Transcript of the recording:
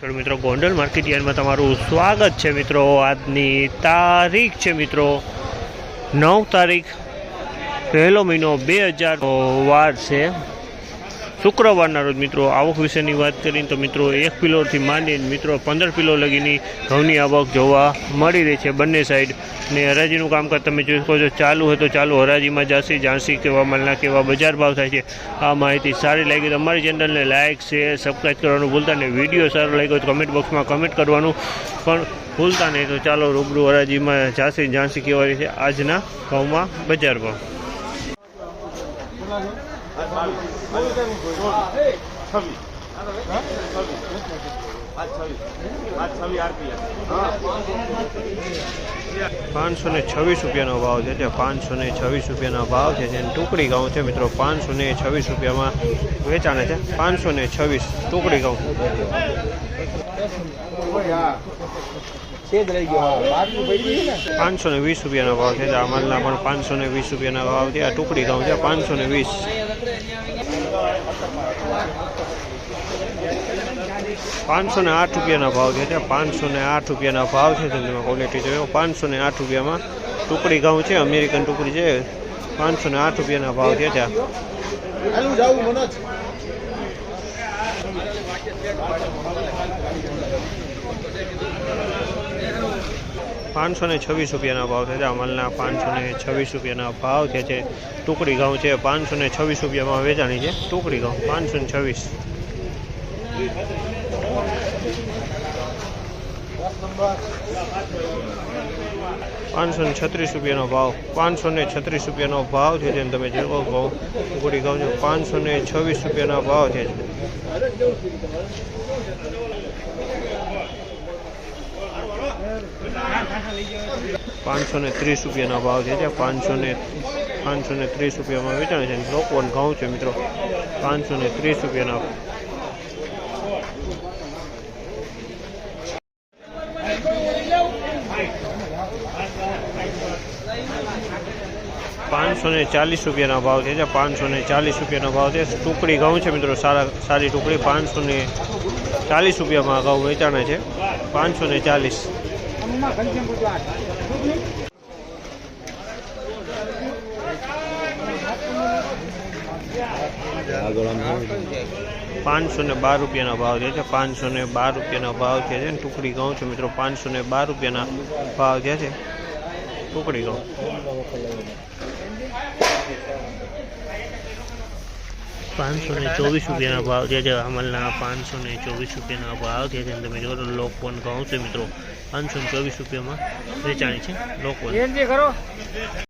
ખેડૂત મિત્રો, ગોંડલ માર્કેટ યાર્ડમાં તમારું સ્વાગત છે મિત્રો. આજની તારીખ છે મિત્રો, નવ તારીખ, પહેલો મહિનો બે હજાર વાર છે. શુક્રવારના રોજ મિત્રો આવક વિશેની વાત કરીને તો મિત્રો એક પિલોથી માંડીને મિત્રો પંદર પિલો લગીની ઘઉંની આવક જોવા મળી રહી છે બંને સાઈડ ને હરાજીનું કામકાજ તમે જોઈ શકો છો. ચાલુ હોય તો ચાલુ, હરાજીમાં જાસી, ઝાંસી કેવા માલના કેવા બજાર ભાવ થાય છે. આ માહિતી સારી લાગી તો અમારી ચેનલને લાઇક શેર સબસ્ક્રાઈબ કરવાનું ભૂલતા નહીં. વીડિયો સારો લાગ્યો તો કમેન્ટ બોક્સમાં કમેન્ટ કરવાનું પણ ભૂલતા નહીં. તો ચાલો રૂબરૂ હરાજીમાં જાસી, ઝાંસી કેવા છે આજના ઘઉંમાં બજાર ભાવ. પાંચસો ને છવ્વીસ રૂપિયાનો ભાવ છે જે પાંચસો ને છવ્વીસ રૂપિયાનો ભાવ છે જેની ટુકડી ઘઉં છે મિત્રો પાંચસો ને છવ્વીસ રૂપિયામાં વેચાણે છે. પાંચસો ને છવ્વીસ ટુકડી ઘઉં. પાંચસો ને વીસ રૂપિયાનો ભાવ છે. આ માલના પણ પાંચસો ને વીસ રૂપિયાના ભાવ છે. આ ટુકડી ઘઉં છે. પાંચસો ને વીસ પાંચસો ને આઠ રૂપિયાના ભાવ છે ત્યાં પાંચસો ને આઠ રૂપિયાના ભાવ છે તમે ક્વોલિટી જોયો. પાંચસો ને આઠ રૂપિયામાં ટુકડી ઘઉં છે, અમેરિકન ટુકડી છે. પાંચસો ને આઠ રૂપિયાના ભાવ છે ત્યાં. જાવું પાંચસો ને છવ્વીસ રૂપિયાના ભાવ છે અમલના પાંચસો ને છવ્વીસ રૂપિયાના ભાવ છે. ટુકડી ઘઉં છે, પાંચસો ને છવ્વીસ રૂપિયામાં વેચાણી છે. ટુકડી ઘઉં, પાંચસો ને છવ્વીસ. પાંચસો ને છત્રીસ રૂપિયાનો ભાવ, પાંચસો ને છત્રીસ રૂપિયાનો ભાવ છે. જેમ તમે જોવો ઘઉં, ટુકડી ઘઉં છે, પાંચસો ને છવ્વીસ રૂપિયાના ભાવ છે. પાંચસો ને ત્રીસ રૂપિયાના ભાવ છે ત્યાં પાંચસો ને પાંચસો ને ત્રીસ રૂપિયામાં વેચાણ છે. લોકોને ઘઉં છે મિત્રો. પાંચસો ને ત્રીસ રૂપિયાના પાંચસો ને ચાલીસ રૂપિયાના ભાવ છે ત્યાં પાંચસો ને ચાલીસ રૂપિયાનો ભાવ છે. ટુકડી ઘઉં છે મિત્રો, સારા સારી ટુકડી. પાંચસો ને ચાલીસ રૂપિયામાં ઘઉં વેચાણે છે. પાંચસો ને ચાલીસ. પાંચસો ને બાર રૂપિયાના ભાવ છે. પાંચસો ને બાર રૂપિયાના ભાવ છે ને ટુકડી ઘઉં છે મિત્રો, પાંચસો ને બાર રૂપિયાના ભાવ છે છે. ટુકડી ઘઉં પાંચસો ને ચોવીસ રૂપિયાના ભાવ છે. જે અમલના પાંચસો ને ચોવીસ રૂપિયાના ભાવ છે. જેમ તમે જો લોકવન ઘઉં છે મિત્રો, પાંચસો ને ચોવીસ રૂપિયામાં વેચાણી છે. લોકો